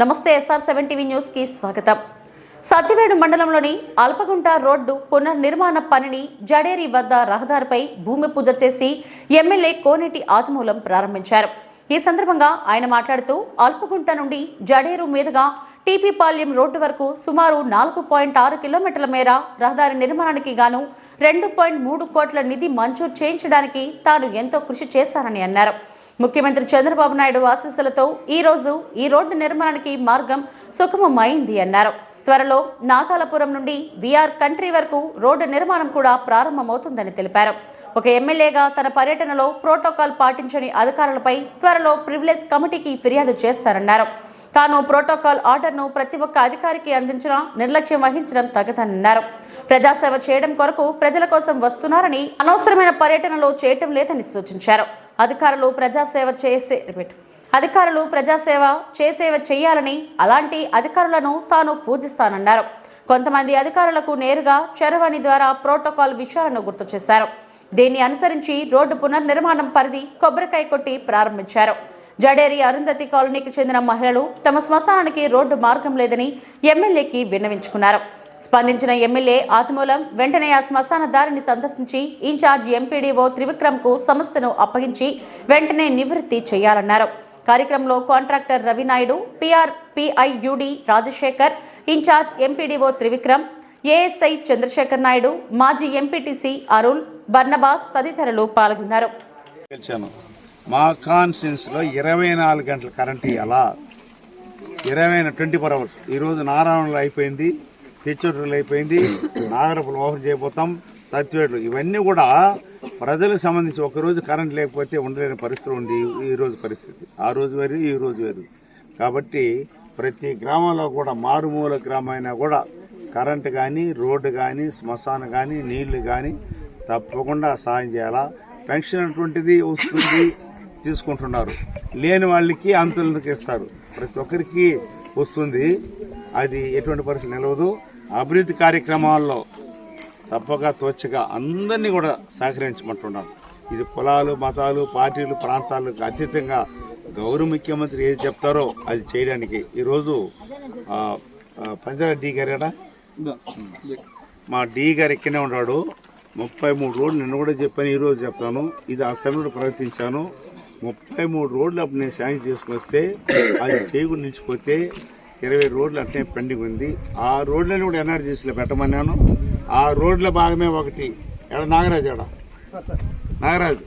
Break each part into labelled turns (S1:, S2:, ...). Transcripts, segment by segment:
S1: నమస్తే SR seven TV న్యూస్కి స్వాగతం. సత్యవేడు మండలంలోని అల్పగుంట రోడ్డు పునర్నిర్మాణ పనిని జడేరి వద్ద రహదారిపై భూమి పూజ చేసి ఎమ్మెల్యే కోనేటి ఆదిమూలం ప్రారంభించారు. ఈ సందర్భంగా ఆయన మాట్లాడుతూ అల్పగుంట నుండి జడేరు మీదుగా టీపీపాల్యం రోడ్డు వరకు సుమారు నాలుగు పాయింట్ ఆరు కిలోమీటర్ల మేర రహదారి నిర్మాణానికి గాను రెండు పాయింట్ మూడు కోట్ల నిధి మంజూరు చేయించడానికి తాను ఎంతో కృషి చేశానని అన్నారు. ముఖ్యమంత్రి చంద్రబాబు నాయుడు ఆశీస్సులతో ఈ రోజు ఈ రోడ్డు నిర్మాణానికి మార్గం సుగమమైంది అన్నారు. త్వరలో నాగాలపురం నుండి విఆర్ కంట్రీ వరకు రోడ్డు నిర్మాణం కూడా ప్రారంభమవుతుందని తెలిపారు. ఒక ఎమ్మెల్యేగా తన పర్యటనలో ప్రోటోకాల్ పాటించని అధికారులపై త్వరలో ప్రివిలేజ్ కమిటీకి ఫిర్యాదు చేస్తారన్నారు. తాను ప్రోటోకాల్ ఆర్డర్ను ప్రతి ఒక్క అధికారికి అందించిన నిర్లక్ష్యం వహించడం తగదన్నారు. ప్రజాసేవ చేయడం కొరకు ప్రజల కోసం వస్తున్నారని అనవసరమైన పర్యటనలో చేయటం లేదని సూచించారు. అధికారులు ప్రజాసేవ చేసే రిపీట్. అధికారులు ప్రజాసేవ చేసేవ చేయాలని అలాంటి అధికారులను తాను పూజిస్తానన్నారు. కొంతమంది అధికారులకు నేరుగా చరవాణి ద్వారా ప్రోటోకాల్ విషయాలను గుర్తు చేశారు. దీన్ని అనుసరించి రోడ్డు పునర్నిర్మాణం పరిధి కొబ్బరికాయ కొట్టి ప్రారంభించారు. జడేరి అరుంధతి కాలనీకి చెందిన మహిళలు తమ శ్మశానానికి రోడ్డు మార్గం లేదని ఎమ్మెల్యేకి విన్నవించుకున్నారు. స్పందించిన ఎమ్మెల్యే ఆత్మూలం వెంటనే ఆ శ్మశాన దారిని సందర్శించి ఇన్ఛార్జ్ ఎంపీడీఓ త్రివిక్రమ్కు సమస్యను అప్పగించి వెంటనే నివృత్తి చేయాలన్నారు. కార్యక్రమంలో contractor Ravinaidu PR PIUD Rajasekhar incharge MPDO Trivikram ASI Chandrasekhar Naidu మాజీ ఎంపీటీసీ అరుణ్ బర్నబాస్ తదితరులు పాల్గొన్నారు.
S2: గెలిచాను. మా కాన్స్టిట్యూన్సీలో ఇరవై నాలుగు గంటల కరెంట్ ఇవ్వాలా ఇరవై ట్వంటీ ఫోర్ అవర్స్. ఈరోజు నారాయణలో అయిపోయింది. పిచ్చోటూరులో అయిపోయింది. నాగరపులు ఓపెన్ చేయబోతాం. సత్యవేడులు. ఇవన్నీ కూడా ప్రజలకు సంబంధించి ఒకరోజు కరెంట్ లేకపోతే ఉండలేని పరిస్థితి ఉంది. ఈ రోజు పరిస్థితి. ఆ రోజు వేరు ఈ రోజు వేరు. కాబట్టి ప్రతి గ్రామంలో కూడా మారుమూల గ్రామం కూడా కరెంట్ కానీ రోడ్డు కానీ శ్మశానం కానీ నీళ్ళు కానీ తప్పకుండా సాయం చేయాలా? పెన్షన్ అటువంటిది వస్తుంది. తీసుకుంటున్నారు. లేని వాళ్ళకి అంతులకు ఇస్తారు. ప్రతి ఒక్కరికి వస్తుంది. అది ఎటువంటి పరిస్థితి నిలవదు. అభివృద్ధి కార్యక్రమాల్లో తప్పక తోచగా అందరినీ కూడా సహకరించమంటున్నాను ఇది కులాలు మతాలు పార్టీలు ప్రాంతాలకు అతీతంగా గౌరవ ముఖ్యమంత్రి ఏది చెప్తారో అది చేయడానికి ఈరోజు పంచాయతీ డీ గారేనా మా డి గారు ఇక్కడనే ఉన్నాడు. ముప్పై మూడు రోడ్లు నిన్న కూడా చెప్పాను ఈరోజు చెప్తాను. ఇది అసెంబ్లీలో ప్రవర్తించాను. ముప్పై మూడు రోడ్లు అప్పుడు నేను శాంక్షన్ చేసుకుని వస్తే అది చేయకుండా నిలిచిపోతే ఇరవై రోడ్లు అట్నే పెండింగ్ ఉంది. ఆ రోడ్లని కూడా ఎన్ఆర్జీసీలో పెట్టమన్నాను. ఆ రోడ్ల భాగమే ఒకటి. ఎడ నాగరాజు ఎడ నాగరాజు.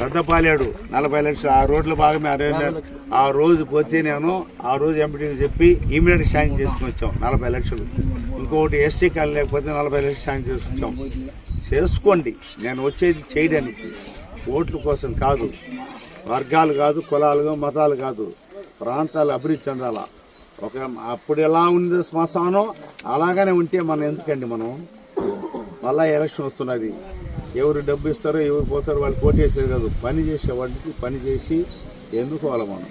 S2: పెద్దపాలేడు. నలభై లక్షలు. ఆ రోడ్ల భాగమే అరవై ఆ రోజు పోతే నేను ఆ రోజు ఎంపీటీకి చెప్పి ఇమీడియట్ శాంక్షన్ చేసుకుని వచ్చాం. నలభై లక్షలు. ఇంకొకటి ఎస్టీ కాల్ లేకపోతే నలభై లక్షలు శాంక్షన్ చేసుకొచ్చాం చేసుకోండి. నేను వచ్చేది చేయడానికి. ఓట్ల కోసం కాదు. వర్గాలు కాదు కులాలు కాదు, మతాలు కాదు. ప్రాంతాలు అభివృద్ధి చెందాలా? ఒక అప్పుడు ఎలా ఉంది శ్మశానం? అలాగనే ఉంటే మనం ఎందుకండి మనం? మళ్ళా ఎలక్షన్ వస్తున్నది. ఎవరు డబ్బు ఇస్తారో ఎవరు పోతారో వాళ్ళు కోటేసేది కాదు. పని చేసే వాటికి పని చేసి ఎందుకోవాలి మనం?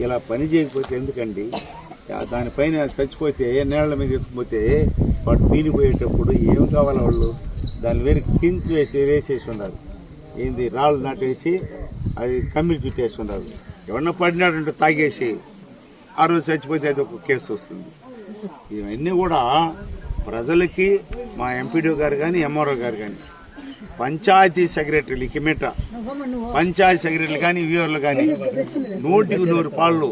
S2: ఇలా పని చేయకపోతే ఎందుకండి? దానిపైన చచ్చిపోతే నేళ్ళ మీద ఎత్తుకుపోతే వాడు పీనిపోయేటప్పుడు ఏం కావాలి వాళ్ళు? దాని వేరు కించి వేసి వేసేసి ఉండాలి. ఏంది? రాళ్ళు నాటేసి అది కమ్మిడి చుట్టేసి ఉన్నారు ఎవరన్నా పడినాడంటే తాగేసి. ఆ రోజు చచ్చిపోతే అది ఒక కేసు వస్తుంది. ఇవన్నీ కూడా ప్రజలకి మా ఎంపీడీ గారు కానీ ఎంఆర్ఓ గారు కానీ పంచాయతీ సెక్రటరీలు కిమిట పంచాయతీ సెక్రటరీలు కానీ వ్యూవర్లు కానీ నూటికి నూరు పాళ్ళు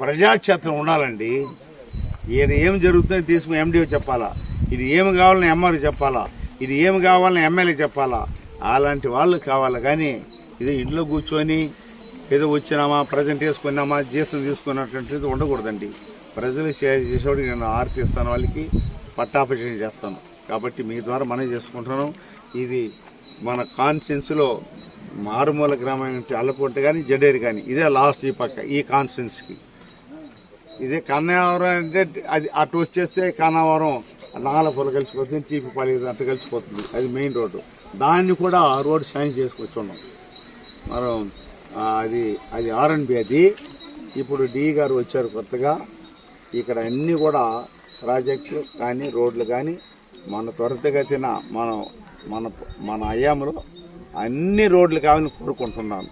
S2: ప్రజాక్షేత్రం ఉండాలండి. ఈయన ఏం జరుగుతుందో తీసుకుని ఎండిఓ చెప్పాలా? ఇది ఏమి కావాలని ఎంఆర్ఓ చెప్పాలా? ఇది ఏమి కావాలని ఎమ్మెల్యే చెప్పాలా? అలాంటి వాళ్ళు కావాలి? కానీ ఇది ఇంట్లో కూర్చొని ఏదో వచ్చినామా ప్రజెంట్ వేసుకున్నామా జీతం తీసుకున్నటువంటిది ఉండకూడదండి. ప్రజలు చేసేవాడికి నేను ఆర్తి ఇస్తాను వాళ్ళకి పట్టాపరిచయం చేస్తాను. కాబట్టి మీ ద్వారా మనం చేసుకుంటున్నాం. ఇది మన కాన్స్టిట్యున్సీలో మారుమూల గ్రామం అంటే అల్లకుంట కానీ జడేరు కానీ ఇదే లాస్ట్ ఈ పక్క ఈ కాన్స్టిట్యున్సీకి ఇదే కన్నవరం అంటే అది అటు వచ్చేస్తే కన్నవరం నాగలపూల కలిసిపోతుంది టీపీపల్లి అటు కలిసిపోతుంది. అది మెయిన్ రోడ్డు. దాన్ని కూడా ఆ రోడ్డు షైన్ చేసుకొచ్చున్నాం మనం అది అది ఆర్ఎన్బి అది. ఇప్పుడు డి గారు వచ్చారు కొత్తగా. ఇక్కడ అన్నీ కూడా ప్రాజెక్టులు కానీ రోడ్లు కానీ మన త్వరితగతిన మనం మన మన అయ్యాములో అన్ని రోడ్లు కావాలని కోరుకుంటున్నాను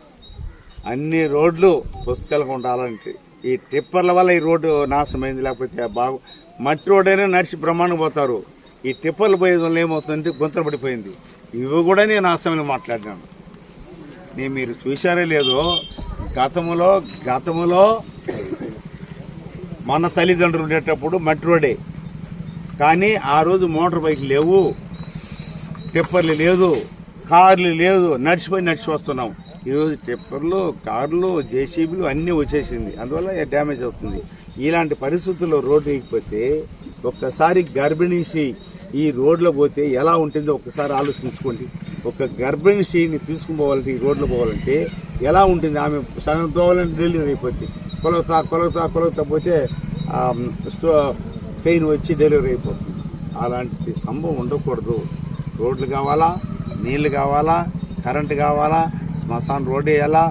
S2: అన్ని రోడ్లు పుస్తకాలకు ఉండాలంటే ఈ టిప్పర్ల వల్ల ఈ రోడ్డు నాశనమైంది లేకపోతే బాగు మట్టి రోడ్ అయినా నడిచి బ్రహ్మాండం పోతారు. ఈ టిప్పర్లు పోయే వల్ల ఏమవుతుందంటే గుంతలు పడిపోయింది. ఇవి కూడా నేను నాశనమని మాట్లాడినాను. నేను మీరు చూశారే లేదో గతములో గతములో మన తల్లిదండ్రులు ఉండేటప్పుడు మట్టి రోడే కానీ ఆ రోజు మోటార్ బైక్లు లేవు. టిప్పర్లు లేదు. కార్లు లేదు. నడిచిపోయి నడిచి వస్తున్నాం. ఈరోజు టిప్పర్లు కార్లు జేసీబీలు అన్నీ వచ్చేసింది. అందువల్ల డ్యామేజ్ అవుతుంది? ఇలాంటి పరిస్థితుల్లో రోడ్డు వేయకపోతే ఒక్కసారి గర్భిణీసి ఈ రోడ్లో పోతే ఎలా ఉంటుందో ఒక్కసారి ఆలోచించుకోండి. ఒక గర్భిణీ స్త్రీని తీసుకుని పోవాలంటే ఈ రోడ్లు పోవాలంటే ఎలా ఉంటుంది? ఆమె సగం తోవాలంటే డెలివరీ అయిపోద్ది. కొలత కొలత కొలత పోతే స్టో పెయిన్ వచ్చి డెలివరీ అయిపోతుంది. అలాంటి సంభవం ఉండకూడదు. రోడ్లు కావాలా? నీళ్ళు కావాలా? కరెంటు కావాలా? శ్మశాన రోడ్డు వేయాలా?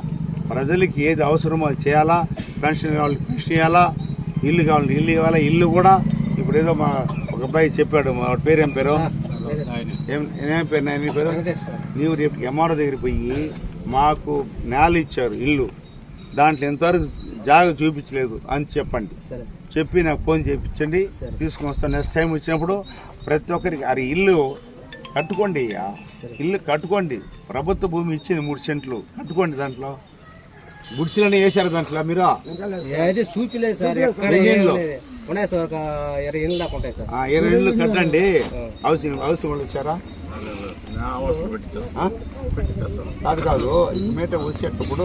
S2: ప్రజలకి ఏది అవసరమో అది చేయాలా? పెన్షన్ కావాలి పెన్షన్ ఇవ్వాలా ఇల్లు కావాలి ఇల్లు ఇవ్వాలా? ఇల్లు కూడా ఇప్పుడు ఏదో మా ఒక అబ్బాయి చెప్పాడు మా పేరేం పేరు పేరు? పేరు నాయన? పేరు? నీవు రేపు ఎంఆర్ఓ దగ్గరికి పోయి మాకు నేల ఇచ్చారు ఇల్లు. దాంట్లో ఎంతవరకు జాగ చూపించలేదు అని చెప్పండి. చెప్పి నాకు ఫోన్ చేయించండి తీసుకొని వస్తాను. నెక్స్ట్ టైం వచ్చినప్పుడు ప్రతి ఒక్కరికి అది ఇల్లు కట్టుకోండి అయ్యా. ఇల్లు కట్టుకోండి. ప్రభుత్వ భూమి ఇచ్చింది మూడు సెంట్లు. కట్టుకోండి దాంట్లో. గుడిసెలని వేశారు దాంట్లో మీరు?
S3: చూపిలేదు సార్ ఉన్నాయి సార్ ఒక ఇరవై ఇళ్ళు దాకా ఉంటాయి సార్.
S2: ఆ, ఇరవై ఇల్లు కట్టండి. హౌసింగ్ హౌసింగ్ వాళ్ళు వచ్చారా? కాదు కాదు. మేట వచ్చేటప్పుడు